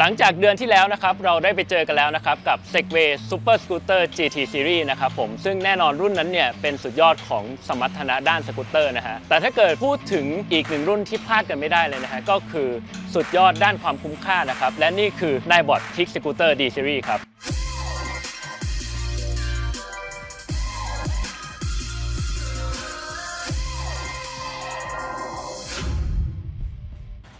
หลังจากเดือนที่แล้วนะครับเราได้ไปเจอกันแล้วนะครับกับ Segway Super Scooter GT Series นะครับผมซึ่งแน่นอนรุ่นนั้นเนี่ยเป็นสุดยอดของสมรรถนะด้านสกูตเตอร์นะฮะแต่ถ้าเกิดพูดถึงอีกหนึ่งรุ่นที่พลาดกันไม่ได้เลยนะฮะก็คือสุดยอดด้านความคุ้มค่านะครับและนี่คือ n i b o t Kick Scooter D Series ครับ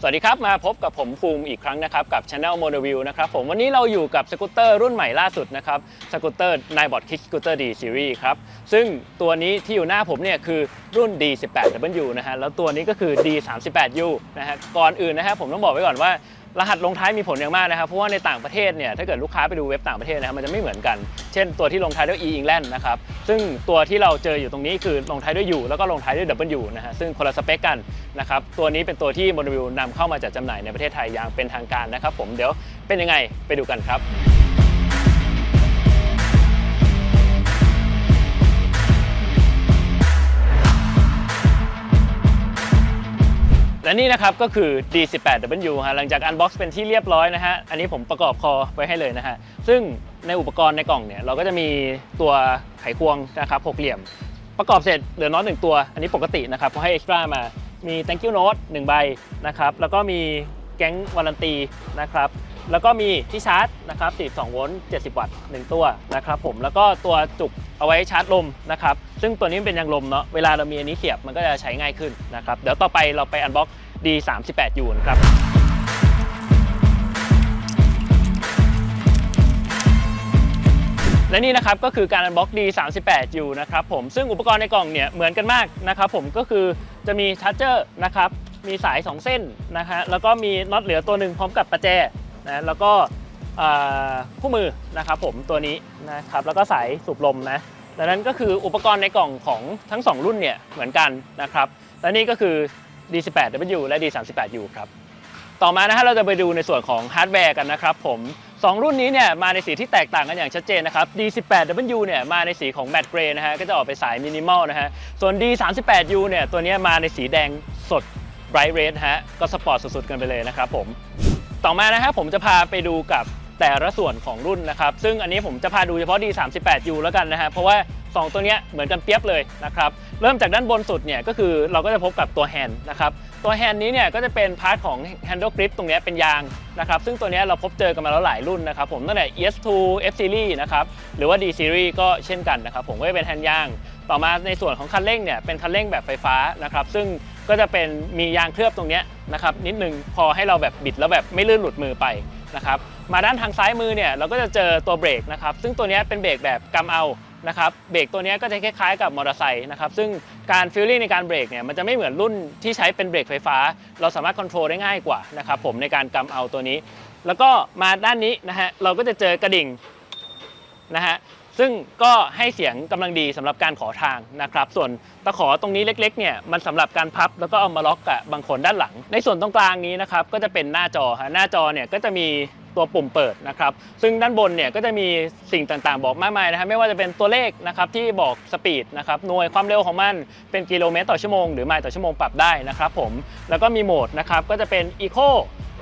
สวัสดีครับ มาพบกับผมภูมิอีกครั้งนะครับ กับ Channel m o n o v i e w นะครับผมวันนี้เราอยู่กับสกูตเตอร์รุ่นใหม่ล่าสุดนะครับสกูตเตอร์ n i b o t Kick Scooter D Series ครับซึ่งตัวนี้ที่อยู่หน้าผมเนี่ยคือรุ่น D18W นะฮะแล้วตัวนี้ก็คือ D38U นะฮะก่อนอื่นนะฮะผมต้องบอกไว้ก่อนว่า รหัสลงท้ายมีผลอย่างมากนะครับเพราะว่าในต่างประเทศเนี่ยถ้าเกิดลูกค้าไปดูเว็บต่างประเทศนะครับมันจะไม่เหมือนกัน เช่นตัวที่ลงท้ายด้วย e England นะครับซึ่งตัวที่เราเจออยู่ตรงนี้คือลงท้ายด้วย U แล้วก็ลงท้ายด้วย W นะฮะซึ่งคนละสเปคกันนะครับตัวนี้เป็นตัวที่โมโนวิลนำเข้ามาจัดจำหน่ายในประเทศไทยอย่างเป็นทางการนะครับผมเดี๋ยวเป็นยังไงไปดูกันครับ และนี่นะครับก็คือ D18W ฮะหลังจากอันบ็อกซ์เป็นที่เรียบร้อยนะฮะ อันนี้ผมประกอบคอไว้ให้เลยนะฮะ ซึ่งในอุปกรณ์ในกล่องเนี่ย เราก็จะมีตัวไขควงนะครับหกเหลี่ยม ประกอบเสร็จเหลือน็อตหนึ่งตัว อันนี้ปกตินะครับเขาให้เอ็กซ์ตร้ามามี thank you note 1ใบนะครับแล้วก็มีแก๊งวารันตีนะครับ แล้วก็มีที่ชาร์จนะครับ42โวลต์70 วัตต์1ตัวนะครับผมแล้วก็ตัวจุกเอาไว้ชาร์จลมนะครับซึ่งตัวนี้เป็นยางลมเนาะเวลาเรามีอันนี้เสียบมันก็จะใช้ง่ายขึ้นนะครับเดี๋ยวต่อไปเราไปอันบ็อก D38U นะครับและนี่นะครับก็คือการอันบ็อก D38U นะครับผมซึ่งอุปกรณ์ในกล่องเนี่ยเหมือนกันมากนะครับผมก็คือจะมีชาร์จเจอร์นะครับมีสาย 2 เส้นนะฮะแล้วก็มีน็อตเหลือตัวหนึ่งพร้อมกับประแจ นะแล้วก็คู่มือนะครับผมตัวนี้นะครับแล้วก็สายสูบลมนะดังนั้นก็คืออุปกรณ์ในกล่องของทั้ง 2 รุ่นเนี่ยเหมือนกันนะครับและนี่ก็คือ D18W และ D38U ครับต่อมานะฮะเราจะไปดูในส่วนของฮาร์ดแวร์กันนะครับผมสองรุ่นนี้เนี่ยมาในสีที่แตกต่างกันอย่างชัดเจนนะครับ D18W เนี่ยมาในสีของแมตต์เกรย์นะฮะก็จะออกไปสายมินิมอลนะฮะส่วน D38U เนี่ยตัวนี้มาในสีแดงสด bright red ฮะก็สปอร์ตสุดๆกันไปเลยนะครับผม ต่อมานะฮะผมจะพาไปดูกับแต่ละส่วนของรุ่นนะครับ ซึ่งอันนี้ผมจะพาดูเฉพาะ D38U แล้วกันนะฮะเพราะว่า 2 ตัวนี้เหมือนกันเปรียบเลยนะครับ เริ่มจากด้านบนสุดเนี่ยก็คือเราก็จะพบกับตัวแฮนด์นะครับ ตัวแฮนด์นี้เนี่ยก็จะเป็นพาร์ทของ handle grip ตรงนี้เป็นยางนะครับ ซึ่งตัวนี้เราพบเจอกันมาแล้วหลายรุ่นนะครับผมตั้งแต่ ES2 F Series นะครับ หรือว่า D Series ก็เช่นกันนะครับผมก็จะเป็นแฮนด์ยาง ต่อมาในส่วนของคันเร่งเนี่ยเป็นคันเร่งแบบไฟฟ้านะครับซึ่ง ก็จะเป็นมียางเคลือบตรงนี้นะครับนิดนึงพอให้เราแบบบิดแล้วแบบไม่ลื่นหลุดมือไปนะครับมาด้านทางซ้ายมือเนี่ยเราก็จะเจอตัวเบรกนะครับซึ่งตัวนี้เป็นเบรกแบบกำเอานะครับเบรกตัวนี้ก็จะคล้ายๆกับมอเตอร์ไซค์นะครับซึ่งการฟีลลิ่งในการเบรกเนี่ยมันจะไม่เหมือนรุ่นที่ใช้เป็นเบรกไฟฟ้า เราสามารถคอนโทรลได้ง่ายกว่านะครับผมในการกำเอาตัวนี้ แล้วก็มาด้านนี้นะฮะเราก็จะเจอกระดิ่งนะฮะ ซึ่งก็ให้เสียงกำลังดีสำหรับการขอทางนะครับ ส่วนตะขอตรงนี้เล็กๆเนี่ยมันสำหรับการพับแล้วก็เอามาล็อกกับบางคนด้านหลัง ในส่วนตรงกลางนี้นะครับก็จะเป็นหน้าจอฮะหน้าจอเนี่ยก็จะมีตัวปุ่มเปิดนะครับ ซึ่งด้านบนเนี่ยก็จะมีสิ่งต่างๆ บอกมากมายนะครับไม่ว่าจะเป็นตัวเลขนะครับที่บอกสปีดนะครับหน่วยความเร็วของมันเป็นกิโลเมตรต่อชั่วโมงหรือไมล์ต่อชั่วโมงปรับได้นะครับผมแล้วก็มีโหมดนะครับก็จะเป็น Eco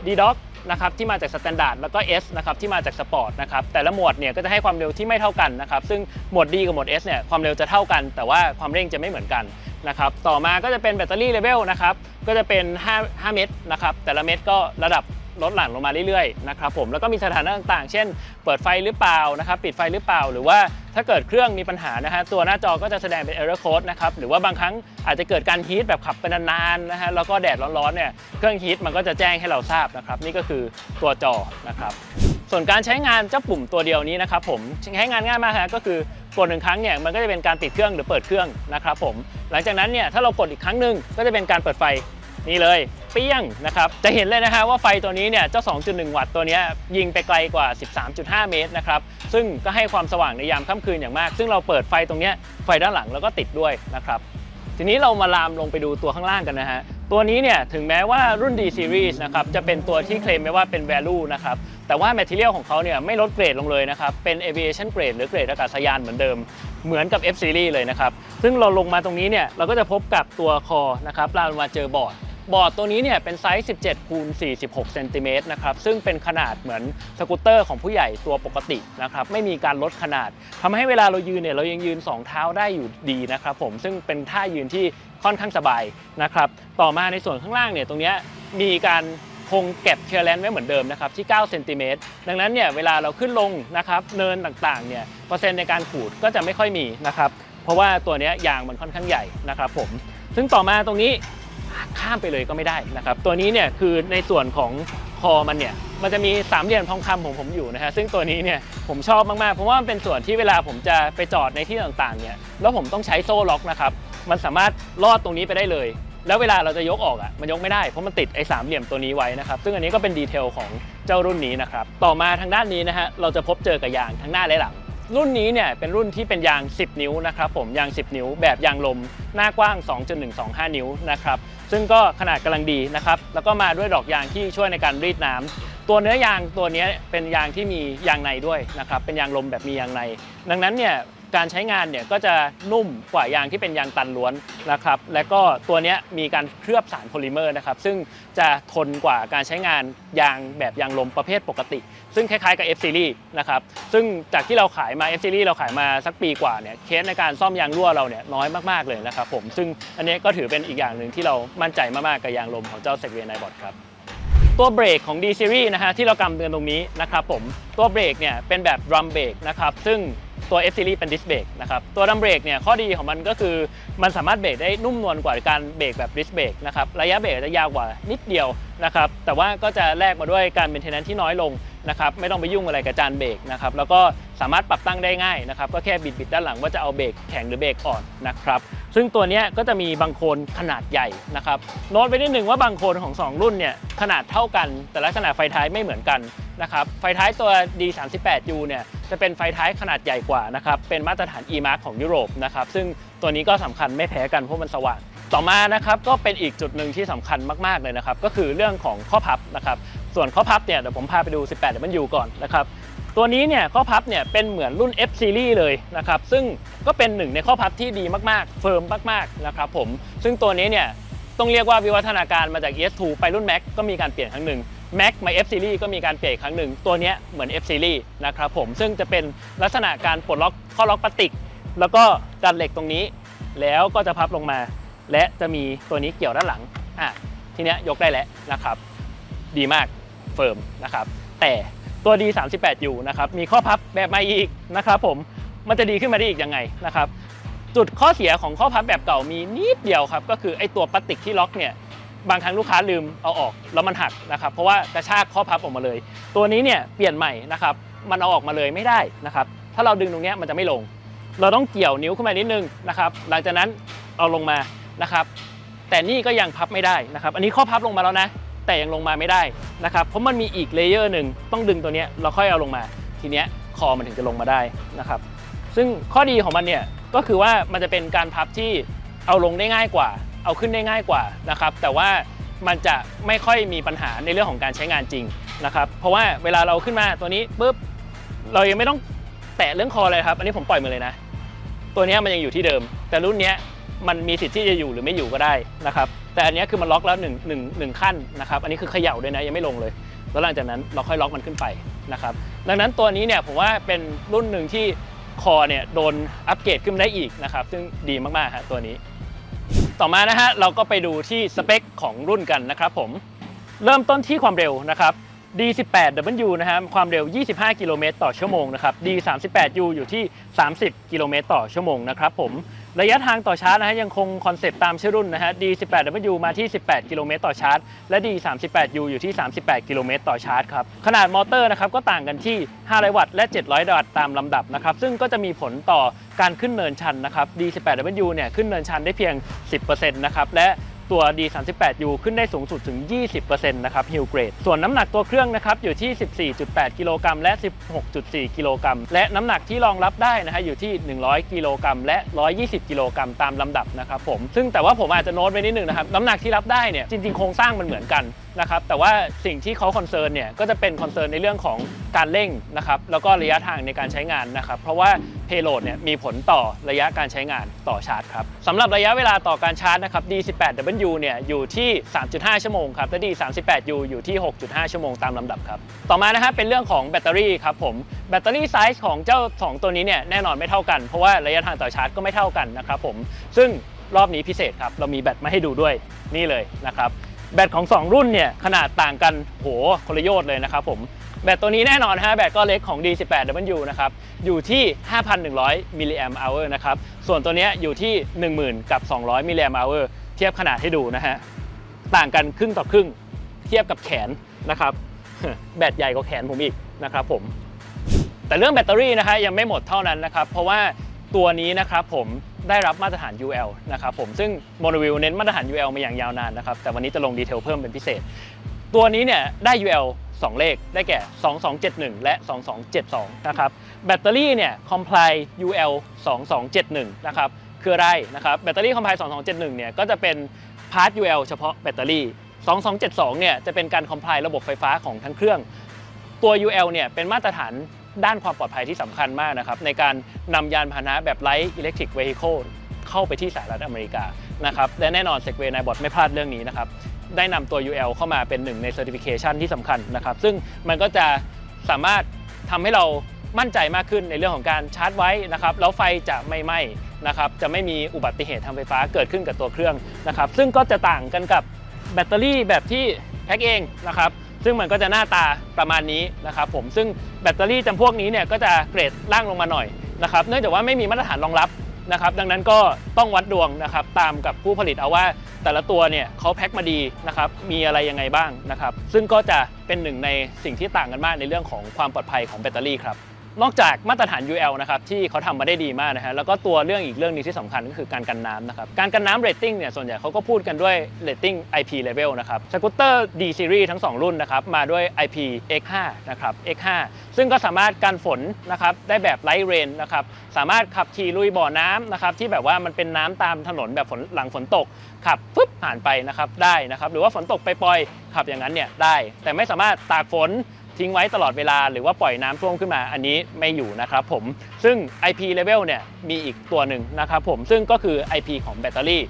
d d o c นะครับที่มาจากสแตนดาร์ดแล้วก็ S นะครับที่มาจากสปอร์ตนะครับแต่ละหมวดเนี่ยก็จะให้ความเร็วที่ไม่เท่ากันนะครับซึ่งหมวด D กับหมวด S เนี่ยความเร็วจะเท่ากัน แต่ว่าความเร่งจะไม่เหมือนกันนะครับต่อมาก็จะเป็นแบตเตอรี่เลเวลนะครับก็จะเป็น 5 5 เม็ดนะครับแต่ละเม็ดก็ระดับ ลดหลั่นลงมาเรื่อยๆนะครับผมแล้วก็มีสถานะต่างๆ เช่น เปิดไฟหรือเปล่านะครับปิดไฟหรือเปล่า หรือว่าถ้าเกิดเครื่องมีปัญหานะฮะตัวหน้าจอก็จะแสดงเป็น error code นะครับหรือว่าบางครั้งอาจจะเกิดการฮีทแบบขับไปนานๆนะฮะแล้วก็แดดร้อนๆเนี่ยเครื่องฮีทมันก็จะแจ้งให้เราทราบนะครับนี่ก็คือตัวจอนะครับส่วนการใช้งานเจ้าปุ่มตัวเดียวนี้นะครับผมใช้งานง่ายมากฮะก็คือกดหนึ่งครั้งเนี่ยมันก็จะเป็นการติดเครื่องหรือเปิดเครื่องนะครับผมหลังจากนั้นเนี่ยถ้าเรากดอีกครั้งหนึ่งก็จะเป็นการเปิดไฟ นี่เลยเปี้ยงนะครับ จะเห็นเลยนะฮะว่าไฟตัวนี้เนี่ยเจ้า 2.1 วัตต์ตัวนี้ยิงไปไกลกว่า 13.5 เมตรนะครับ ซึ่งก็ให้ความสว่างในยามค่ำคืนอย่างมาก ซึ่งเราเปิดไฟตรงนี้ไฟด้านหลังแล้วก็ติดด้วยนะครับ ทีนี้เรามาลามลงไปดูตัวข้างล่างกันนะฮะ ตัวนี้เนี่ยถึงแม้ว่ารุ่น D series นะครับจะเป็นตัวที่เคลมไว้ว่าเป็น value นะครับแต่ว่า material ของเขาเนี่ยไม่ลดเกรดลงเลยนะครับ เป็น aviation grade หรือเกรดอากาศยานเหมือนเดิม เหมือนกับ F series เลยนะครับ ซึ่งเราลงมาตรงนี้เนี่ยเราก็จะพบกับตัวคอนะครับเรามาเจอบอร์ด บอร์ดตัวนี้เนี่ยเป็นไซส์17คูณ46เซนติเมตรนะครับซึ่งเป็นขนาดเหมือนสกูตเตอร์ของผู้ใหญ่ตัวปกตินะครับไม่มีการลดขนาดทำให้เวลาเรายืนเนี่ยเรายังยืน 2 เท้าได้อยู่ดีนะครับผมซึ่งเป็นท่ายืนที่ค่อนข้างสบายนะครับต่อมาในส่วนข้างล่างเนี่ยตรงนี้มีการคงเก็บเชียร์แลนด์ไว้เหมือนเดิมนะครับที่9เซนติเมตรดังนั้นเนี่ยเวลาเราขึ้นลงนะครับเนินต่างๆเนี่ยเปอร์เซ็นต์ในการขูดก็จะไม่ค่อยมีนะครับเพราะว่าตัวเนี้ยยางมันค่อนข้างใหญ่นะครับผมซึ่งต่อมาตรงนี้ ข้ามไปเลยก็ไม่ได้นะครับ ตัวนี้เนี่ยคือในส่วนของคอมันเนี่ยมันจะมีสามเหลี่ยมทองคำของผมอยู่นะฮะซึ่งตัวนี้เนี่ยผมชอบมากๆเพราะว่ามันเป็นส่วนที่เวลาผมจะไปจอดในที่ต่างๆเนี่ยแล้วผมต้องใช้โซ่ล็อกนะครับมันสามารถลอดตรงนี้ไปได้เลย แล้วเวลาเราจะยกออกอะมันยกไม่ได้เพราะมันติดไอ้สามเหลี่ยมตัวนี้ไว้นะครับ ซึ่งอันนี้ก็เป็นดีเทลของเจ้ารุ่นนี้นะครับต่อมาทางด้านนี้นะฮะเราจะพบเจอกับยางทั้งหน้าและหลัง รุ่นนี้เนี่ยเป็นรุ่นที่เป็นยาง 10 นิ้วนะครับผมยาง 10 นิ้ว แบบยางลม หน้ากว้าง 2.125 นิ้วนะครับซึ่งก็ขนาดกำลังดีนะครับแล้วก็มาด้วยดอกยางที่ช่วยในการรีดน้ำตัวเนื้อยางตัวนี้เป็นยางที่มียางในด้วยนะครับเป็นยางลมแบบมียางใน ดังนั้นเนี่ย การใช้งานเนี่ยก็จะนุ่มกว่ายางที่เป็นยางตันล้วนนะครับ และก็ตัวนี้มีการเคลือบสารโพลิเมอร์นะครับ ซึ่งจะทนกว่าการใช้งานยางแบบยางลมประเภทปกติ ซึ่งคล้ายๆกับ F Series นะครับ ซึ่งจากที่เราขายมา F Series เราขายมาสักปีกว่าเนี่ยเคสในการซ่อมยางรั่วเราเนี่ยน้อยมากๆเลยนะครับผม ซึ่งอันนี้ก็ถือเป็นอีกอย่างหนึ่งที่เรามั่นใจมากๆกับยางลมของเจ้า Segway Nightbot ครับตัวเบรกของ D Series นะฮะที่เรากำเตือนตรงนี้นะครับผมตัวเบรกเนี่ยเป็นแบบดรัมเบรกนะครับซึ่ง ตัว F Series เป็นดิสเบรกนะครับตัวดัมเบรกเนี่ยข้อดีของมันก็คือมันสามารถเบรกได้นุ่มนวลกว่าการเบรกแบบดิสเบรกนะครับระยะเบรกจะยาวกว่านิดเดียวนะครับแต่ว่าก็จะแลกมาด้วยการเป็นเทนนที่น้อยลงนะครับไม่ต้องไปยุ่งอะไรกับจานเบรกนะครับแล้วก็สามารถปรับตั้งได้ง่ายนะครับก็แค่บิดบิดด้านหลังว่าจะเอาเบรกแข็งหรือเบรกอ่อนนะครับ ซึ่งตัวนี้ก็จะมีบางโคนขนาดใหญ่นะครับโน้ตไว้นิดนึงว่าบางโคนของ 2 รุ่นเนี่ยขนาดเท่ากัน แต่ลักษณะไฟท้ายไม่เหมือนกันนะครับไฟท้ายตัว D38U เนี่ยจะเป็นไฟท้ายขนาดใหญ่กว่านะครับเป็นมาตรฐาน E-Mark ของยุโรปนะครับซึ่งตัวนี้ก็สำคัญไม่แพ้กันเพราะมันสว่างต่อมานะครับก็เป็นอีกจุดหนึ่งที่สำคัญมากๆเลยนะครับก็คือเรื่องของข้อพับนะครับส่วนข้อพับเนี่ยเดี๋ยวผมพาไปดู 18เดี๋ยวมันอยู่ก่อนนะครับ ตัวนี้เนี่ยข้อพับเนี่ยเป็นเหมือนรุ่น F Series เลยนะครับซึ่งก็เป็นหนึ่งในข้อพับที่ดีมากๆ เฟิร์มมากๆนะครับผมซึ่งตัวนี้เนี่ยต้องเรียกว่าวิวัฒนาการมาจาก ES2 ไปรุ่น Max ก็มีการเปลี่ยนครั้งหนึ่ง Max มา F Series ก็มีการเปลี่ยนอีกครั้งหนึ่ง ตัวนี้เหมือน F Series นะครับผมซึ่งจะเป็นลักษณะการปลดล็อกข้อล็อกพลาสติก แล้วก็ดันเหล็กตรงนี้ แล้วก็จะพับลงมา และจะมีตัวนี้เกี่ยวด้านหลังอะทีเนี้ยยกได้แล้วนะครับ ดีมากเฟิร์มนะครับแต่ ตัว D38U นะครับมีข้อพับแบบใหม่อีกนะครับผมมันจะดีขึ้นมาได้อีกยังไงนะครับจุดข้อเสียของข้อพับแบบเก่ามีนิดเดียวครับก็คือไอ้ตัวพลาสติกที่ล็อกเนี่ยบางครั้งลูกค้าลืมเอาออกแล้วมันหักนะครับเพราะว่ากระชากข้อพับออกมาเลย ตัวนี้เนี่ยเปลี่ยนใหม่นะครับมันเอาออกมาเลยไม่ได้นะครับถ้าเราดึงตรงนี้มันจะไม่ลง เราต้องเกี่ยวนิ้วขึ้นมานิดนึงนะครับหลังจากนั้นเอาลงมานะครับแต่นี่ก็ยังพับไม่ได้นะครับอันนี้ข้อพับลงมาแล้วนะ แต่ยังลงมาไม่ได้นะครับเพราะมันมีอีกเลเยอร์หนึ่งต้องดึงตัวนี้เราค่อยเอาลงมา ทีเนี้ยคอมันถึงจะลงมาได้นะครับ ซึ่งข้อดีของมันเนี่ยก็คือว่ามันจะเป็นการพับที่เอาลงได้ง่ายกว่า เอาขึ้นได้ง่ายกว่านะครับ แต่ว่ามันจะไม่ค่อยมีปัญหาในเรื่องของการใช้งานจริงนะครับ เพราะว่าเวลาเราขึ้นมาตัวนี้ปุ๊บเรายังไม่ต้องแตะเรื่องคอเลยครับ อันนี้ผมปล่อยมือเลยนะ ตัวนี้มันยังอยู่ที่เดิม แต่รุ่นเนี้ยมันมีสิทธิ์ที่จะอยู่หรือไม่อยู่ก็ได้นะครับ แต่อันนี้คือมันล็อกแล้วหนึ่งหนึ่งหนึ่งขั้นนะครับ อันนี้คือเขย่าด้วยนะยังไม่ลงเลย แล้วหลังจากนั้นเราค่อยล็อกมันขึ้นไปนะครับ ดังนั้นตัวนี้เนี่ยผมว่าเป็นรุ่นหนึ่งที่คอเนี่ยโดนอัปเกรดขึ้นได้อีกนะครับ ซึ่งดีมากๆฮะตัวนี้ ต่อมานะฮะเราก็ไปดูที่สเปคของรุ่นกันนะครับผม เริ่มต้นที่ความเร็วนะครับ D18W นะฮะความเร็ว 25 กิโลเมตรต่อชั่วโมงนะครับ D38U อยู่ที่ 30 กิโลเมตรต่อชั่วโมงนะครับผม ระยะทางต่อชาร์จนะฮะยังคงคอนเซปต์ตามชื่อรุ่นนะฮะ D18W มาที่ 18 กิโลเมตรต่อชาร์จ และ D38U อยู่ที่ 38 กิโลเมตรต่อชาร์จครับ ขนาดมอเตอร์นะครับก็ต่างกันที่ 500 วัตต์และ 700 วัตต์ตามลำดับนะครับซึ่งก็จะมีผลต่อการขึ้นเนินชันนะครับ D18W เนี่ยขึ้นเนินชันได้เพียง 10%นะครับและ ตัว D38U ขึ้นได้สูงสุดถึง 20%นะครับฮิลเกรด ส่วนน้ำหนักตัวเครื่องนะครับอยู่ที่ 14.8 กิโลกรัมและ 16.4 กิโลกรัม และน้ำหนักที่รองรับได้นะฮะอยู่ที่ 100 กิโลกรัมและ 120 กิโลกรัมตามลำดับนะครับผม ซึ่งแต่ว่าผมอาจจะโน้ตไว้นิดนึงนะครับ น้ำหนักที่รับได้เนี่ยจริงๆ โครงสร้างมันเหมือนกันนะครับ แต่ว่าสิ่งที่เขาคอนเซิร์นเนี่ยก็จะเป็นคอนเซิร์นในเรื่องของการเร่งนะครับ แล้วก็ระยะทางในการใช้งานนะครับ เพราะว่า payload เนี่ยมีผลต่อระยะการใช้งานต่อชาร์จครับสำหรับระยะเวลาต่อการชาร์จนะครับ D18W เนี่ยอยู่ที่ 3.5 ชั่วโมงครับและ D38U อยู่ที่ 6.5 ชั่วโมงตามลำดับครับ ต่อมานะฮะเป็นเรื่องของแบตเตอรี่ครับผม แบตเตอรี่ไซส์ของเจ้า 2 ตัวนี้เนี่ยแน่นอนไม่เท่ากัน เพราะว่าระยะทางต่อชาร์จก็ไม่เท่ากันนะครับผม ซึ่งรอบนี้พิเศษครับ เรามีแบตมาให้ดูด้วยนี่เลยนะครับ แบตของ 2 รุ่นเนี่ยขนาดต่างกันโหคนละโยชน์เลยนะครับผม แบตตัวนี้แน่นอนฮะแบตก็เล็กของ D18W นะครับอยู่ที่ 5,100 มิลลิแอมป์นะครับส่วนตัวนี้อยู่ที่ 10,000 กับ 200 มิลลิแอมป์ เทียบขนาดให้ดูนะฮะต่างกันครึ่งต่อครึ่งเทียบกับแขนนะครับ แบตใหญ่กว่าแขนผมอีกนะครับผม แต่เรื่องแบตเตอรี่นะฮะยังไม่หมดเท่านั้นนะครับ เพราะว่าตัวนี้นะครับผมได้รับมาตรฐาน UL นะครับผมซึ่ง Monowill เน้นมาตรฐาน UL มาอย่างยาวนานนะครับ แต่วันนี้จะลงดีเทลเพิ่มเป็นพิเศษ ตัวนี้เนี่ยได้ UL 2 เลขได้แก่ 2271 และ 2272 นะครับ แบตเตอรี่เนี่ย comply UL 2271 นะครับ คืออะไรนะครับแบตเตอรี่ comply 2271เนี่ยก็จะเป็นพาร์ท UL เฉพาะแบตเตอรี่ 2272เนี่ยจะเป็นการ comply ระบบไฟฟ้าของทั้งเครื่อง ตัว UL เนี่ยเป็นมาตรฐานด้านความปลอดภัยที่สำคัญมากนะครับในการนำยานพาหนะแบบ Light Electric Vehicle เข้าไปที่สหรัฐอเมริกานะครับและแน่นอน Segway นายบอทไม่พลาดเรื่องนี้นะครับได้นำตัว UL เข้ามาเป็นหนึ่งใน Certification ที่สำคัญนะครับซึ่งมันก็จะสามารถทำให้เรามั่นใจมากขึ้นในเรื่องของการชาร์จไว้นะครับแล้วไฟจะไม่ไหม้ นะครับจะไม่มีอุบัติเหตุทางไฟฟ้าเกิดขึ้นกับตัวเครื่องนะครับซึ่งก็จะต่างกันกับแบตเตอรี่แบบที่แพ็คเองนะครับซึ่งมันก็จะหน้าตาประมาณนี้นะครับผมซึ่งแบตเตอรี่จำพวกนี้เนี่ยก็จะเกรดล่างลงมาหน่อยนะครับเนื่องจากว่าไม่มีมาตรฐานรองรับนะครับดังนั้นก็ต้องวัดดวงนะครับตามกับผู้ผลิตเอาว่าแต่ละตัวเนี่ยเขาแพ็คมาดีนะครับมีอะไรยังไงบ้างนะครับซึ่งก็จะเป็นหนึ่งในสิ่งที่ต่างกันมากในเรื่องของความปลอดภัยของแบตเตอรี่ครับ นอกจากมาตรฐาน UL นะครับที่เขาทำมาได้ดีมากนะฮะแล้วก็ตัวเรื่องอีกเรื่องนึงที่สำคัญก็คือการกันน้ำนะครับการกันน้ำเรตติ้งเนี่ยส่วนใหญ่เขาก็พูดกันด้วยเรตติ้ง IP level นะครับสกูตเตอร์ D series ทั้ง 2 รุ่นนะครับมาด้วย IP X5 นะครับ X5 ซึ่งก็สามารถกันฝนนะครับได้แบบไ i ท์เรนนะครับสามารถขับขี่ลุยบ่อน้ำนะครับที่แบบว่ามันเป็นน้ำตามถนนแบบฝนหลังฝนตกขับปุ๊บผ่านไปนะครับได้นะครับหรือว่าฝนตกไปปล่อยขับอย่างนั้นเนี่ยได้ แต่ไม่สามารถตากฝน ทิ้งไว้ตลอดเวลาหรือว่าปล่อยน้ำท่วมขึ้นมาอันนี้ไม่อยู่นะครับผมซึ่ง IP level เนี่ยมีอีกตัวหนึ่งนะครับผมซึ่งก็คือ IP ของแบตเตอรี่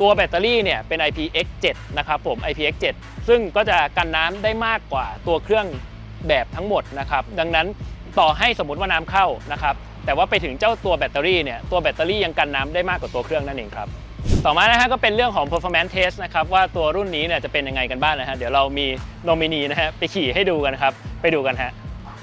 ตัวแบตเตอรี่เนี่ยเป็น IPX7 นะครับผม IPX7 ซึ่งก็จะกันน้ำได้มากกว่าตัวเครื่องแบบทั้งหมดนะครับดังนั้นต่อให้สมมติว่าน้ำเข้านะครับแต่ว่าไปถึงเจ้าตัวแบตเตอรี่เนี่ยตัวแบตเตอรี่ยังกันน้ำได้มากกว่าตัวเครื่องนั่นเองครับ ต่อมานะฮะก็เป็นเรื่องของ performance test นะครับว่าตัวรุ่นนี้เนี่ยจะเป็นยังไงกันบ้างนะฮะเดี๋ยวเรามีโนมินีนะฮะไปขี่ให้ดูกันครับไปดูกันฮะ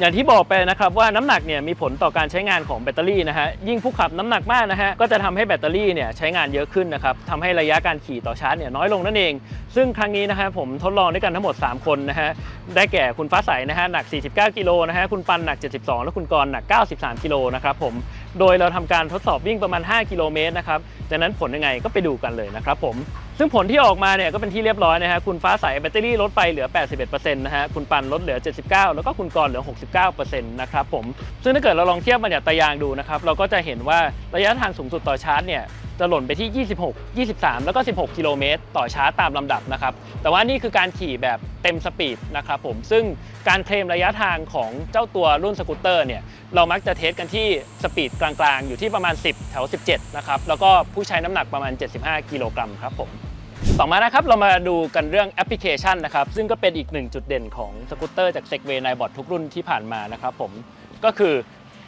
อย่างที่บอกไปนะครับว่าน้ำหนักเนี่ยมีผลต่อการใช้งานของแบตเตอรี่นะฮะยิ่งผู้ขับน้ำหนักมากนะฮะก็จะทำให้แบตเตอรี่เนี่ยใช้งานเยอะขึ้นนะครับทำให้ระยะการขี่ต่อชาร์จเนี่ยน้อยลงนั่นเอง ซึ่งครั้งนี้นะฮะผมทดลองด้วยกันทั้งหมด 3 คนนะฮะได้แก่คุณฟ้าใสนะฮะหนัก 49 กิโลนะฮะคุณปันหนัก 72 และคุณกรหนัก 93 กิโลนะครับผมโดยเราทำการทดสอบวิ่งประมาณ 5 กิโลเมตรนะครับจากนั้นผลยังไงก็ไปดูกันเลยนะครับผมซึ่งผลที่ออกมาเนี่ยก็เป็นที่เรียบร้อยนะฮะคุณฟ้าใสแบตเตอรี่ลดไปเหลือ 81%นะฮะคุณปันลดเหลือ 79 แล้วก็คุณกรเหลือ 69%นะครับผมซึ่งถ้าเกิดเราลองเทียบมันจากตายางดูนะครับเราก็จะเห็นว่าระยะทางสูงสุดต่อชาร์จเนี่ย จะหล่นไปที่ 26 23 แล้วก็ 16 กิโลเมตรต่อชาร์จตามลำดับนะครับ แต่ว่านี่คือการขี่แบบเต็มสปีดนะครับผม ซึ่งการเคลมระยะทางของเจ้าตัวรุ่นสกูตเตอร์เนี่ย เรามักจะเทสกันที่สปีดกลางๆ อยู่ที่ประมาณ 10 แถว 17 นะครับ แล้วก็ผู้ใช้น้ำหนักประมาณ 75 กิโลกรัมครับผมต่อมานะครับเรามาดูกันเรื่องแอปพลิเคชันนะครับ ซึ่งก็เป็นอีกหนึ่งจุดเด่นของสกูตเตอร์จาก Segway ในบอร์ดทุกรุ่นที่ผ่านมานะครับผมก็คือ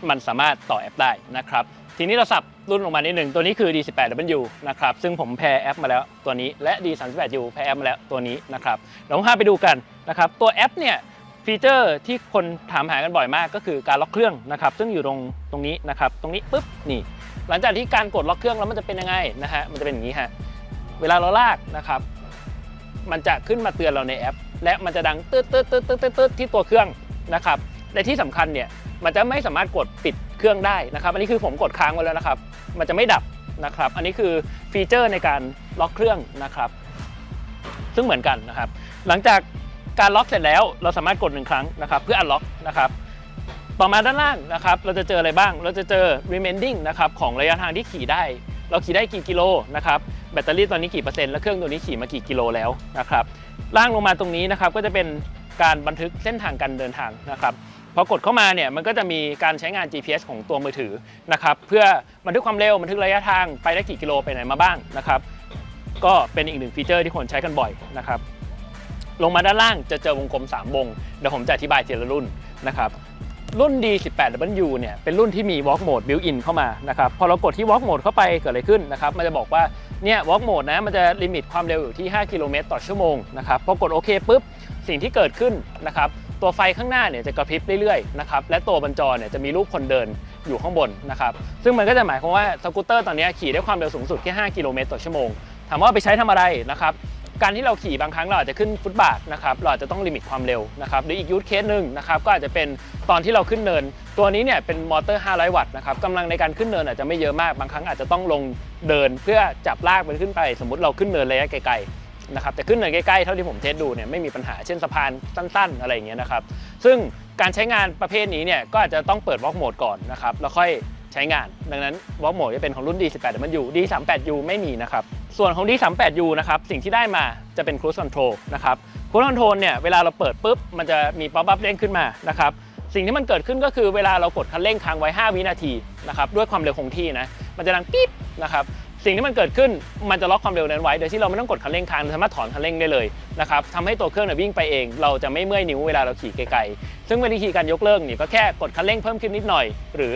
มันสามารถต่อแอปได้นะครับ ทีนี้เราสับรุ่นลงมานิดหนึ่งตัวนี้คือ D18W นะครับ ซึ่งผมแพร์แอปมาแล้วตัวนี้และ D38U แพร์แอปมาแล้วตัวนี้นะครับเราพาไปดูกันนะครับ ตัวแอปเนี่ยฟีเจอร์ที่คนถามหากันบ่อยมากก็คือการล็อกเครื่องนะครับ ซึ่งอยู่ตรงตรงนี้นะครับ ตรงนี้ปุ๊บนี่ หลังจากที่การกดล็อกเครื่องแล้วมันจะเป็นยังไงนะฮะมันจะเป็นอย่างนี้ฮะเวลาเราลากนะครับ มันจะขึ้นมาเตือนเราในแอป และมันจะดังตืดตืดตืดตืดตืดตืดที่ตัวเครื่องนะครับ และที่สำคัญเนี่ยมันจะไม่สามารถกดปิดเครื่องได้นะครับอันนี้คือผมกดค้างไว้แล้วนะครับ มันจะไม่ดับนะครับ อันนี้คือฟีเจอร์ในการล็อกเครื่องนะครับ ซึ่งเหมือนกันนะครับ หลังจากการล็อกเสร็จแล้วเราสามารถกดหนึ่งครั้งนะครับเพื่ออันล็อกนะครับต่อมาด้านล่างนะครับ เราจะเจออะไรบ้าง เราจะเจอ remaining นะครับของระยะทางที่ขี่ได้ เราขี่ได้กี่กิโลนะครับแบตเตอรี่ตอนนี้กี่เปอร์เซ็นต์และเครื่องตัวนี้ขี่มากี่กิโลแล้วนะครับล่างลงมาตรงนี้นะครับก็จะเป็นการบันทึกเส้นทางการเดินทางนะครับ พอกดเข้ามาเนี่ยมันก็จะมีการใช้งาน GPS ของตัวมือถือนะครับเพื่อบันทึกความเร็วบันทึกระยะทางไปได้กี่กิโลไปไหนมาบ้างนะครับก็เป็นอีกหนึ่งฟีเจอร์ที่คนใช้กันบ่อยนะครับลงมาด้านล่างจะเจอวงกลม 3 วงเดี๋ยวผมจะอธิบายทีละรุ่นนะครับรุ่น D18W เนี่ยเป็นรุ่นที่มี Walk Mode built-in เข้ามานะครับพอเรากดที่ Walk Mode เข้าไปเกิดอะไรขึ้นนะครับมันจะบอกว่าเนี่ย Walk Mode นะมันจะลิมิตความเร็วอยู่ที่ 5 กิโลเมตรต่อชั่วโมงนะครับพอกดโอเคปุ๊บสิ่งที่เกิดขึ้นนะครับ ตัวไฟข้างหน้าเนี่ยจะกระพริบเรื่อยๆนะครับและตัวบรรจอเนี่ยจะมีรูปคนเดินอยู่ข้างบนนะครับซึ่งมันก็จะหมายความว่าสกูตเตอร์ตอนนี้ขี่ได้ความเร็วสูงสุดแค่ 5 กิโลเมตรต่อชั่วโมงถามว่าไปใช้ทำอะไรนะครับการที่เราขี่บางครั้งเราอาจจะขึ้นฟุตบาทนะครับเราอาจจะต้องลิมิตความเร็วนะครับหรืออีกยูทเคสหนึ่งนะครับก็อาจจะเป็นตอนที่เราขึ้นเนิน ตัวนี้เนี่ยเป็นมอเตอร์ 500 วัตต์นะครับกำลังในการขึ้นเนินอาจจะไม่เยอะมากบางครั้งอาจจะต้องลงเดินเพื่อจับลากมันขึ้นไป สมมติเราขึ้นเนินระยะไกล นะครับแต่ขึ้นเนินใกล้ๆเท่าที่ผมเทสดูเนี่ยไม่มีปัญหาเช่นสะพานสั้น ๆ อะไรอย่างเงี้ยนะครับซึ่งการใช้งานประเภทนี้เนี่ยก็อาจจะต้องเปิดวอล์กโหมดก่อนนะครับแล้วค่อยใช้งาน ดังนั้นวอล์กโหมดจะเป็นของรุ่น D18 มันอยู่ D38U ไม่มีนะครับส่วนของ D38U นะครับสิ่งที่ได้มาจะเป็น Cruise Control นะครับ Cruise Control เนี่ยเวลาเราเปิดปุ๊บมันจะมีป๊อปอัพเด้งขึ้นมานะครับสิ่งที่มันเกิดขึ้นก็คือเวลาเรากดคันเร่งค้างไว้ 5 วินาทีนะครับด้วยความเร็วคงที่นะมันจะดังปิ๊บนะครับ สิ่งที่มันเกิดขึ้นมันจะล็อกความเร็วนั้นไว้โดยที่เราไม่ต้องกดคันเร่งค้างสามารถถอนคันเร่งได้เลยนะครับทำให้ตัวเครื่องเนี่ยวิ่งไปเอง เราจะไม่เมื่อยนิ้วเวลาเราขี่ไกลๆซึ่งวิธีการยกเลิกนี่ก็แค่กดคันเร่งเพิ่มขึ้นนิดหน่อย หรือ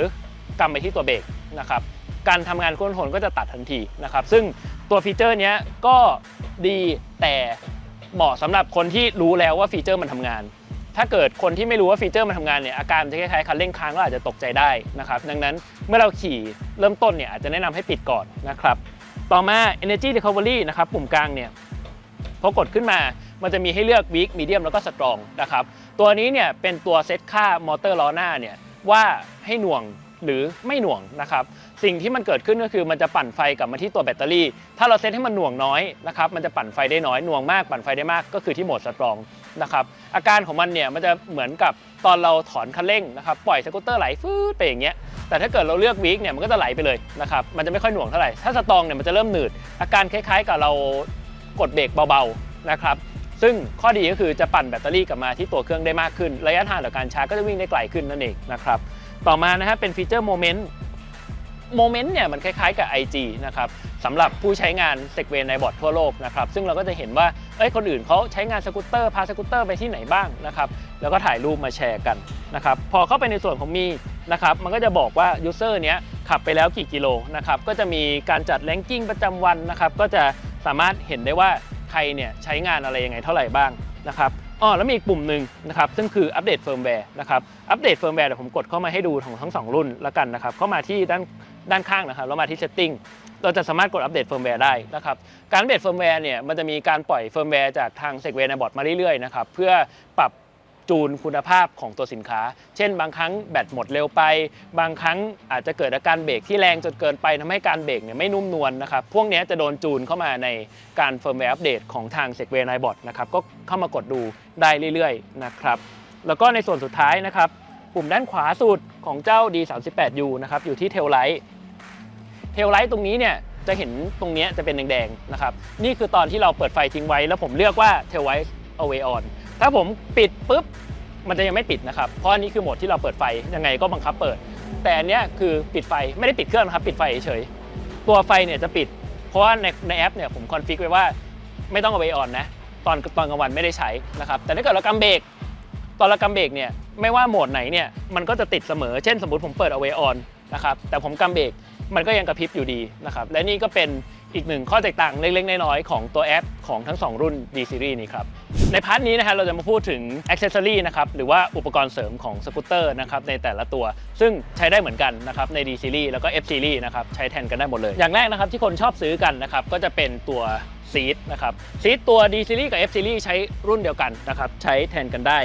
กำไปที่ตัวเบรกนะครับการทำงานคอนโทรลก็จะตัดทันทีนะครับซึ่งตัวฟีเจอร์นี้ก็ดีแต่เหมาะสำหรับคนที่รู้แล้วว่าฟีเจอร์มันทำงาน ถ้าเกิดคนที่ไม่รู้ว่าฟีเจอร์มันทำงานเนี่ยอาการจะคล้ายๆคันเร่งค้างก็อาจจะตกใจได้นะครับดังนั้นเมื่อเราขี่เริ่มต้นเนี่ยอาจจะแนะนำให้ปิดก่อนนะครับต่อมา energy recovery นะครับปุ่มกลางเนี่ยพอกดขึ้นมามันจะมีให้เลือก weak medium แล้วก็ strong นะครับตัวนี้เนี่ยเป็นตัวเซตค่ามอเตอร์ล้อหน้าเนี่ยว่าให้หน่วง หรือไม่หน่วงนะครับสิ่งที่มันเกิดขึ้นก็คือมันจะปั่นไฟกลับมาที่ตัวแบตเตอรี่ ถ้าเราเซตให้มันหน่วงน้อยนะครับมันจะปั่นไฟได้น้อยหน่วงมากปั่นไฟได้มากก็คือที่โหมดสตรองนะครับอาการของมันเนี่ยมันจะเหมือนกับตอนเราถอนคันเร่งนะครับปล่อยสกูตเตอร์ไหลฟืดไปอย่างเงี้ยแต่ถ้าเกิดเราเลือกวีคเนี่ยมันก็จะไหลไปเลยนะครับมันจะไม่ค่อยหน่วงเท่าไหร่ถ้าสตรองเนี่ยมันจะเริ่มหนืด อาการคล้ายๆ กับเรากดเบรกเบาๆนะครับซึ่งข้อดีก็คือจะปั่นแบตเตอรี่กลับมาที่ตัวเครื่องได้มากขึ้น ระยะทางต่อการชาร์จก็จะวิ่งได้ไกลขึ้นนั่นเองนะครับ ต่อมานะฮะเป็นฟีเจอร์โมเมนต์โมเมนต์เนี่ยมันคล้ายๆกับ IG นะครับสำหรับผู้ใช้งานเซกเวนในบอร์ดทั่วโลกนะครับซึ่งเราก็จะเห็นว่าเอ้ยคนอื่นเขาใช้งานสกูตเตอร์พาสกูตเตอร์ไปที่ไหนบ้างนะครับแล้วก็ถ่ายรูปมาแชร์กันนะครับพอเข้าไปในส่วนของมีนะครับมันก็จะบอกว่ายูเซอร์เนี้ยขับไปแล้วกี่กิโลนะครับก็จะมีการจัดแรงกิ้งประจำวันนะครับก็จะสามารถเห็นได้ว่าใครเนี่ยใช้งานอะไรยังไงเท่าไหร่บ้างนะครับ อ๋อแล้วมีอีกปุ่มหนึ่งนะครับซึ่งคืออัปเดตเฟิร์มแวร์นะครับอัปเดตเฟิร์มแวร์เดี๋ยวผมกดเข้ามาให้ดูของทั้งสองรุ่นละกันนะครับเข้ามาที่ด้านด้านข้างนะครับแล้วมาที่ setting เราจะสามารถกดอัปเดตเฟิร์มแวร์ได้นะครับการอัปเดตเฟิร์มแวร์เนี่ยมันจะมีการปล่อยเฟิร์มแวร์จากทางเซกเวในบอร์ดมาเรื่อยๆนะครับเพื่อปรับ จูนคุณภาพของตัวสินค้า เช่น บางครั้งแบตหมดเร็วไป บางครั้งอาจจะเกิดอาการเบรกที่แรงจนเกินไปทำให้การเบรกเนี่ยไม่นุ่มนวลนะครับ พวกนี้จะโดนจูนเข้ามาในการเฟิร์มแวร์อัปเดตของทางเซกเวในบอร์ดนะครับ ก็เข้ามากดดูได้เรื่อยๆนะครับ แล้วก็ในส่วนสุดท้ายนะครับ ปุ่มด้านขวาสุดของเจ้า D38U นะครับ อยู่ที่เทลไลท์ เทลไลท์ตรงนี้เนี่ยจะเห็นตรงนี้จะเป็นแดงๆนะครับ นี่คือตอนที่เราเปิดไฟทิ้งไว้ แล้วผมเลือกว่าเทลไลท์ away on ถ้าผมปิดปุ๊บมันจะยังไม่ปิดนะครับ เพราะอันนี้คือโหมดที่เราเปิดไฟยังไงก็บังคับเปิด แต่อันเนี้ยคือปิดไฟไม่ได้ปิดเครื่องนะครับ ปิดไฟเฉยตัวไฟเนี่ยจะปิด เพราะว่าในในแอปเนี่ยผมคอนฟิกไว้ว่าไม่ต้อง away on นนะตอนตอนกลางวันไม่ได้ใช้นะครับ แต่ถ้าเกิดเรากำเบรกตอนเรากำเบรกเนี่ยไม่ว่าโหมดไหนเนี่ยมันก็จะติดเสมอเช่นสมมติผมเปิด away on นะครับแต่ผมกำเบรกมันก็ยังกระพริบอยู่ดีนะครับและนี่ก็เป็น อีกหนึ่งข้อแตกต่างเล็กๆ น้อยๆ ของตัวแอปของทั้ง 2 รุ่น D Series นี้ครับ ในพาร์ทนี้นะฮะเราจะมาพูดถึง Accessory นะครับหรือว่าอุปกรณ์เสริมของสกูตเตอร์นะครับในแต่ละตัว ซึ่งใช้ได้เหมือนกันนะครับใน D Series แล้วก็ F Series นะครับใช้แทนกันได้หมดเลย อย่างแรกนะครับที่คนชอบซื้อกันนะครับก็จะเป็นตัวซีทนะครับซีทตัว D Series กับ F Series ใช้รุ่นเดียวกันนะครับใช้แทนกันได้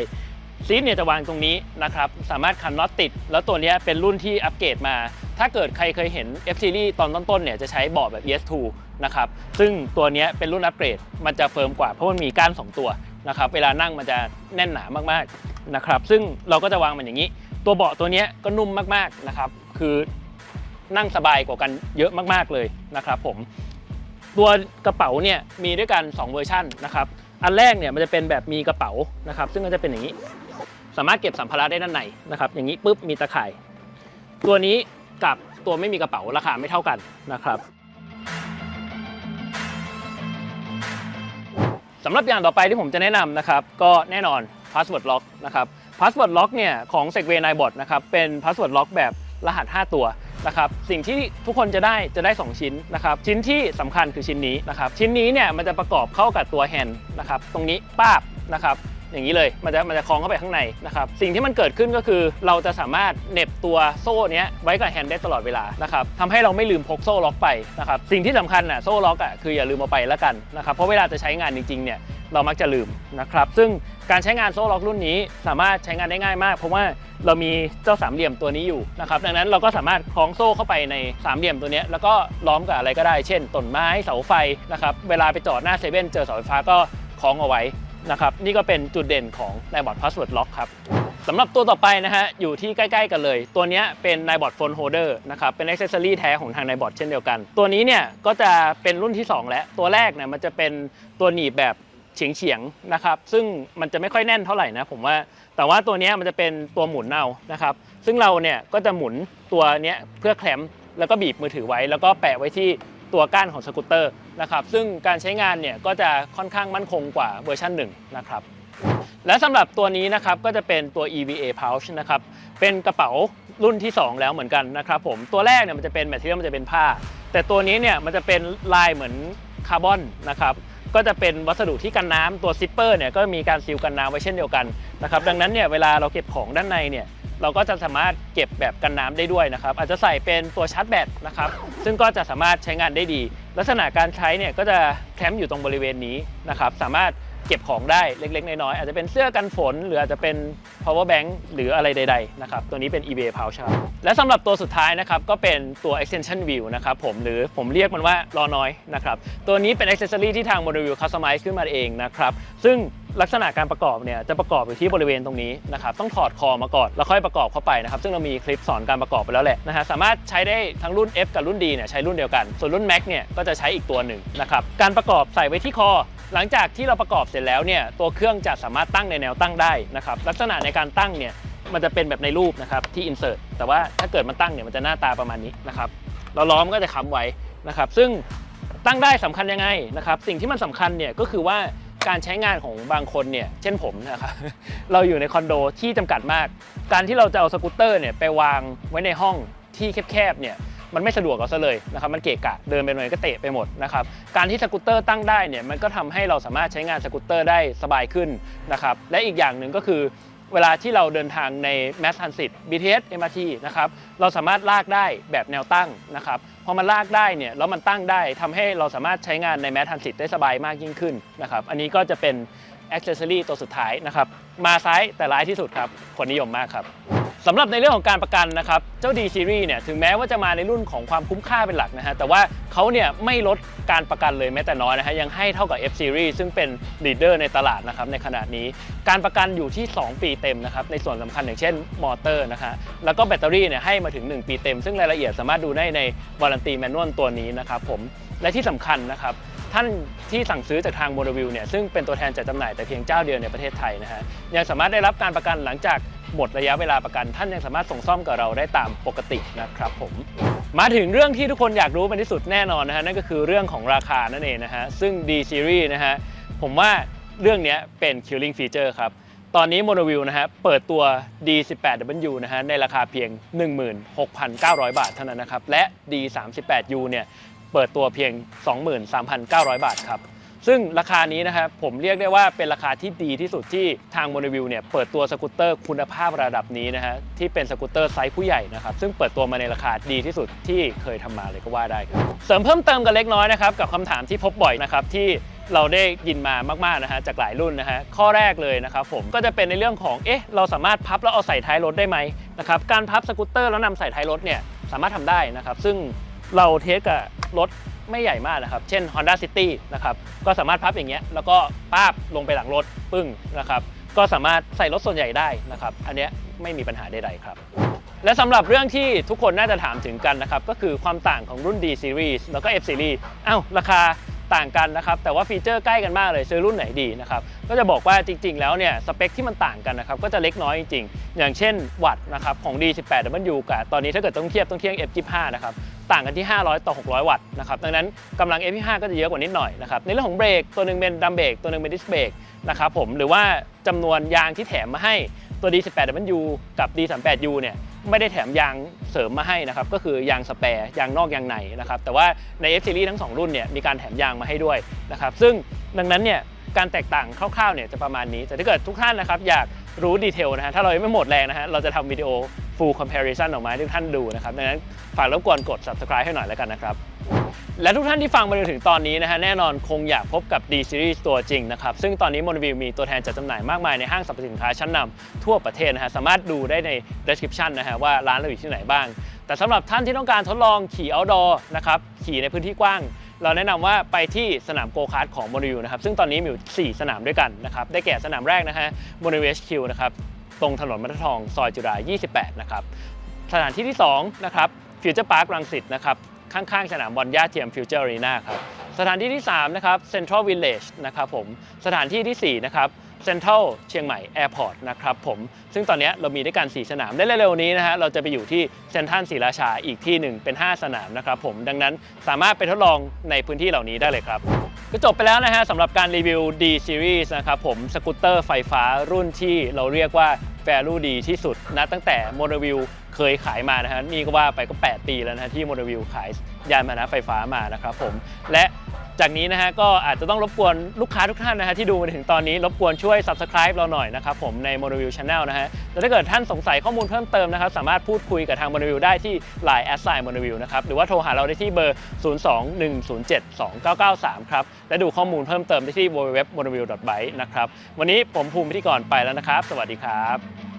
ซีทเนี่ยจะวางตรงนี้นะครับ สามารถคันน็อตติด แล้วตัวนี้เป็นรุ่นที่อัปเกรดมา ถ้าเกิดใครเคยเห็น F Series ตอนต้นๆเนี่ยจะใช้เบาะแบบ ES2 นะครับ ซึ่งตัวนี้เป็นรุ่นอัปเกรด มันจะเฟิร์มกว่า เพราะมันมีก้าน 2 ตัวนะครับ เวลานั่งมันจะแน่นหนามากๆนะครับ ซึ่งเราก็จะวางมันอย่างนี้ ตัวเบาะตัวนี้ก็นุ่มมากๆนะครับ คือนั่งสบายกว่ากันเยอะมากๆเลยนะครับผม ตัวกระเป๋าเนี่ยมีด้วยกัน 2 เวอร์ชันนะครับ อันแรกเนี่ยมันจะเป็นแบบมีกระเป๋านะครับ ซึ่งก็จะเป็นอย่างนี้ สามารถเก็บสัมภาระได้ด้านในนะครับ อย่างนี้ปุ๊บมีตะข่าย ตัวนี้กับตัวไม่มีกระเป๋าราคาไม่เท่ากันนะครับสำหรับอย่างต่อไปที่ผมจะแนะนำนะครับ ก็แน่นอน Password Lock นะครับ Password Lock เนี่ยของ Segway n i b o t นะครับเป็น Password Lock แบบรหัส 5 ตัวนะครับสิ่งที่ทุกคนจะได้จะได้ 2 ชิ้นนะครับชิ้นที่สำคัญคือชิ้นนี้นะครับชิ้นนี้เนี่ยมันจะประกอบเข้ากับตัวแฮนด์นะครับตรงนี้ป้าบนะครับ อย่างนี้เลย มันจะมันจะคล้องเข้าไปข้างในนะครับ สิ่งที่มันเกิดขึ้นก็คือ เราจะสามารถเหน็บตัวโซ่เนี้ยไว้กับแฮนด์ได้ตลอดเวลานะครับทำให้เราไม่ลืมพกโซ่ล็อกไปนะครับ สิ่งที่สำคัญน่ะโซ่ล็อกอะคืออย่าลืมเอาไปแล้วกันนะครับ เพราะเวลาจะใช้งานจริงๆเนี่ยเรามักจะลืมนะครับ ซึ่งการใช้งานโซ่ล็อกรุ่นนี้สามารถใช้งานได้ง่ายมาก เพราะว่าเรามีเจ้าสามเหลี่ยมตัวนี้อยู่นะครับ ดังนั้นเราก็สามารถคล้องโซ่เข้าไปในสามเหลี่ยมตัวเนี้ยแล้วก็ล้อมกับอะไรก็ได้ เช่นต้นไม้เสาไฟนะครับ เวลาไปจอดหน้าเซเว่นเจอเสาไฟฟ้าก็คล้องเอาไว้ นะครับนี่ก็เป็นจุดเด่นของ n i b o t Password Lock ครับสำหรับตัวต่อไปนะฮะอยู่ที่ใกล้ๆกันเลย ตัวนี้เป็น n i b o t Phone Holder นะครับเป็น accessory แท้ของทาง n i b o t เช่นเดียวกัน ตัวนี้เนี่ยก็จะเป็นรุ่นที่ 2 แล้ว ตัวแรกเนี่ยมันจะเป็นตัวหนีบแบบเฉียงๆนะครับซึ่งมันจะไม่ค่อยแน่นเท่าไหร่นะผมว่า แต่ว่าตัวนี้มันจะเป็นตัวหมุนเอานะครับซึ่งเราเนี่ยก็จะหมุนตัวนี้เพื่อแคลมแล้วก็บีบมือถือไว้ แล้วก็แปะไว้ที่ ตัวก้านของสกูตเตอร์นะครับซึ่งการใช้งานเนี่ยก็จะค่อนข้างมั่นคงกว่าเวอร์ชัน1นะครับและสำหรับตัวนี้นะครับก็จะเป็นตัว EVA pouch นะครับเป็นกระเป๋ารุ่นที่ 2 แล้วเหมือนกันนะครับผมตัวแรกเนี่ยมันจะเป็นแมทเทียลมันจะเป็นผ้า แต่ตัวนี้เนี่ยมันจะเป็นลายเหมือนคาร์บอนนะครับก็จะเป็นวัสดุที่กันน้ำตัวซิปเปอร์เนี่ยก็มีการซีลกันน้ำไว้เช่นเดียวกันนะครับดังนั้นเนี่ยเวลาเราเก็บของด้านในเนี่ย เราก็จะสามารถเก็บแบบกันน้ำได้ด้วยนะครับ อาจจะใส่เป็นตัวชาร์จแบตนะครับ ซึ่งก็จะสามารถใช้งานได้ดี ลักษณะการใช้เนี่ยก็จะแคมป์อยู่ตรงบริเวณนี้นะครับ สามารถเก็บของได้เล็ก ๆ น้อยๆอาจจะเป็นเสื้อกันฝน หรืออาจจะเป็น power bank หรืออะไรใด ๆ นะครับ ตัวนี้เป็น eBay pouch ครับและสำหรับตัวสุดท้ายนะครับ ก็เป็นตัว extension view นะครับผมหรือผมเรียกมันว่ารอน้อยนะครับ ตัวนี้เป็น accessory ที่ทาง Model customize ขึ้นมาเองนะครับ ซึ่ง ลักษณะการประกอบเนี่ยจะประกอบอยู่ที่บริเวณตรงนี้นะครับต้องถอดคอมาก่อนแล้วค่อยประกอบเข้าไปนะครับซึ่งเรามีคลิปสอนการประกอบไปแล้วแหละนะฮะสามารถใช้ได้ทั้งรุ่น F กับรุ่น D เนี่ยใช้รุ่นเดียวกัน ส่วนรุ่น Max เนี่ยก็จะใช้อีกตัวหนึ่งนะครับการประกอบใส่ไว้ที่คอ หลังจากที่เราประกอบเสร็จแล้วเนี่ยตัวเครื่องจะสามารถตั้งในแนวตั้งได้นะครับลักษณะในการตั้งเนี่ยมันจะเป็นแบบในรูปนะครับที่ insert แต่ว่าถ้าเกิดมันตั้งเนี่ยมันจะหน้าตาประมาณนี้นะครับเราล้อมก็จะค้ำไว้นะครับซึ่งตั้งได้สำคัญยังไงนะครับสิ่งที่มันสำคัญเนี่ยก็คือว่า การใช้งานของบางคนเนี่ยเช่นผมนะครับเราอยู่ในคอนโดที่จำกัดมาก การที่เราจะเอาสกูตเตอร์เนี่ยไปวางไว้ในห้องที่แคบๆเนี่ยมันไม่สะดวกเอาซะเลยนะครับมันเกะกะเดินไปหน่อยก็เตะไปหมดนะครับการที่สกูตเตอร์ตั้งได้เนี่ยมันก็ทำให้เราสามารถใช้งานสกูตเตอร์ได้สบายขึ้นนะครับและอีกอย่างหนึ่งก็คือเวลาที่เราเดินทางใน Mass Transit BTS MRT นะครับ เราสามารถลากได้แบบแนวตั้งนะครับ พอมันลากได้เนี่ยแล้วมันตั้งได้ทำให้เราสามารถใช้งานในแมททันสิตได้สบายมากยิ่งขึ้นนะครับอันนี้ก็จะเป็น Accessory ตัวสุดท้ายนะครับมาซ้ายแต่ร้ายที่สุดครับคนนิยมมากครับ สำหรับในเรื่องของการประกันนะครับเจ้า D Series เนี่ยถึงแม้ว่าจะมาในรุ่นของความคุ้มค่าเป็นหลักนะฮะแต่ว่าเขาเนี่ยไม่ลดการประกันเลยแม้แต่น้อยนะฮะยังให้เท่ากับ F Series ซึ่งเป็น leader ในตลาดนะครับในขณะนี้การประกันอยู่ที่ 2 ปีเต็มนะครับในส่วนสำคัญอย่างเช่นมอเตอร์นะฮะแล้วก็แบตเตอรี่เนี่ยให้มาถึง 1 ปีเต็ม ซึ่งรายละเอียดสามารถดูได้ในวารันตีแมนนวลตัวนี้นะครับผมและที่สำคัญนะครับ ท่านที่สั่งซื้อจากทางโมเดลวิวเนี่ยซึ่งเป็นตัวแทนจัดจำหน่ายแต่เพียงเจ้าเดียวในประเทศไทยนะฮะยังสามารถได้รับการประกันหลังจากหมดระยะเวลาประกัน ท่านยังสามารถส่งซ่อมกับเราได้ตามปกตินะครับผม มาถึงเรื่องที่ทุกคนอยากรู้เป็นที่สุดแน่นอนนะฮะนั่นก็คือเรื่องของราคานั่นเองนะฮะซึ่ง D Series นะฮะผมว่าเรื่องนี้เป็น killing feature ครับตอนนี้ Monovill นะฮะเปิดตัว D18W นะฮะในราคาเพียง 16,900 บาทเท่านั้นนะครับ และ D38U เนี่ย เปิดตัวเพียง 23,900 บาทครับ ซึ่งราคานี้นะครับผมเรียกได้ว่าเป็นราคาที่ดีที่สุดที่ทาง Monovill เนี่ยเปิดตัวสกูตเตอร์คุณภาพระดับนี้นะฮะที่เป็นสกูตเตอร์ไซส์ผู้ใหญ่นะครับซึ่งเปิดตัวมาในราคาดีที่สุดที่เคยทำมาเลยก็ว่าได้ครับเสริมเพิ่มเติมกันเล็กน้อยนะครับกับคำถามที่พบบ่อยนะครับที่เราได้ยินมามากๆนะฮะจากหลายรุ่นนะฮะข้อแรกเลยนะครับผมก็จะเป็นในเรื่องของเอ๊ะเราสามารถพับแล้วเอาใส่ท้ายรถได้ไหมนะครับการพับสกูตเตอร์แล้วนำใส่ท้ายรถเนี่ยสามารถทำได้นะครับซึ่งเราเทสกับ รถไม่ใหญ่มากนะครับ เช่น Honda City นะครับ ก็สามารถพับอย่างเงี้ย แล้วก็ป้าบลงไปหลังรถปึ้งนะครับ ก็สามารถใส่รถส่วนใหญ่ได้นะครับ อันเนี้ยไม่มีปัญหาใดๆครับ และสำหรับเรื่องที่ทุกคนน่าจะถามถึงกันนะครับ ก็คือความต่างของรุ่น D Series แล้วก็ F Series อ้าวราคา ต่างกันนะครับแต่ว่าฟีเจอร์ใกล้กันมากเลยซื้อรุ่นไหนดีนะครับก็จะบอกว่าจริง ๆ แล้วเนี่ยสเปคที่มันต่างกันนะครับก็จะเล็กน้อยจริงๆอย่างเช่นวัตต์นะครับของ D18W กับตอนนี้ถ้าเกิดต้องเทียบต้องเทียบ F25 นะครับต่างกันที่ 500 ต่อ 600 วัตต์นะครับ ดังนั้นกำลัง F25 ก็จะเยอะกว่านิดหน่อยนะครับ ในเรื่องของเบรก ตัวหนึ่งเป็นดัมเบรก ตัวหนึ่งเป็นดิสเบรกนะครับผม หรือว่าจำนวนยางที่แถมมาให้ ตัว D18W กับ D38U เนี่ยไม่ได้แถมยางเสริมมาให้นะครับก็คือยางสแปร์ยางนอกยางในนะครับแต่ว่าใน F Series ทั้ง 2 รุ่นเนี่ยมีการแถมยางมาให้ด้วยนะครับซึ่งดังนั้นเนี่ยการแตกต่างคร่าวๆเนี่ยจะประมาณนี้ แต่ถ้าเกิดทุกท่านนะครับอยากรู้ดีเทลนะฮะถ้าเรายังไม่หมดแรงนะฮะเราจะทำวิดีโอ full comparison ออกมาให้ทุกท่านดูนะครับดังนั้นฝากรบกวนกด subscribe ให้หน่อยแล้วกันนะครับ และทุกท่านที่ฟังมาจนถึงตอนนี้นะฮะแน่นอนคงอยากพบกับ D Series ตัวจริงนะครับ ซึ่งตอนนี้โมโนวิวมีตัวแทนจัดจำหน่ายมากมายในห้างสรรพสินค้าชั้นนำทั่วประเทศนะฮะสามารถดูได้ใน description นะฮะว่าร้านเราอยู่ที่ไหนบ้าง แต่สำหรับท่านที่ต้องการทดลองขี่ outdoor นะครับขี่ในพื้นที่กว้าง เราแนะนำว่าไปที่สนามโกคาร์ทของโมโนวิวนะครับซึ่งตอนนี้มีอยู่ 4 สนามด้วยกันนะครับได้แก่สนามแรกนะฮะโมโนวิว HQ นะครับตรงถนนมัททองซอยจุฬา28 นะครับสถานที่ที่2นะครับฟิวเจอร์พาร์ครังสิตนะครับ ข้างๆ สนามบอลย่าเทียมฟิวเจอร์อารีนาครับสถานที่ที่3นะครับเซ็นทรัลวิลเลจนะครับผมสถานที่ทีสี่4นะครับเซ็นทรัลเชียงใหม่แอร์พอร์ตนะครับผมซึ่งตอนนี้เรามีด้วยกัน 4 สนามได้เร็วๆนี้นะฮะเราจะไปอยู่ที่เซ็นทรัลศรีราชาอีกที่หนึ่งเป็น 5 สนามนะครับผมดังนั้นสามารถไปทดลองในพื้นที่เหล่านี้ได้เลยครับก็จบไปแล้วนะฮะสำหรับการรีวิว D Series นะครับผมสกูตเตอร์ไฟฟ้ารุ่นที่เราเรียกว่า value ดีที่สุดนะตั้งแต่โมโนวิว เคยขายมานะฮะนี่ก็ว่าไปก็ 8 ปีแล้วนะฮะที่โมโนวิวขายยานพาหนะไฟฟ้ามานะครับผมและจากนี้นะฮะก็อาจจะต้องรบกวนลูกค้าทุกท่านนะฮะที่ดูมาถึงตอนนี้รบกวนช่วย subscribe เราหน่อยนะครับผมใน m o n o v i e w Channel นะฮะแล้วถ้าเกิดท่านสงสัยข้อมูลเพิ่มเติมนะครับสามารถพูดคุยกับทาง m o n o v i e w ได้ที่ Line a s s i g n m o n o v i e w นะครับหรือว่าโทรหาเราได้ที่เบอร์ 02-107-2993 ครับ และดูข้อมูลเพิ่มเติมได้ที่ www.monoview.byte นะครับวันนี้ผมภูมิพิธีกรไปแล้วนะครับ สวัสดีครับ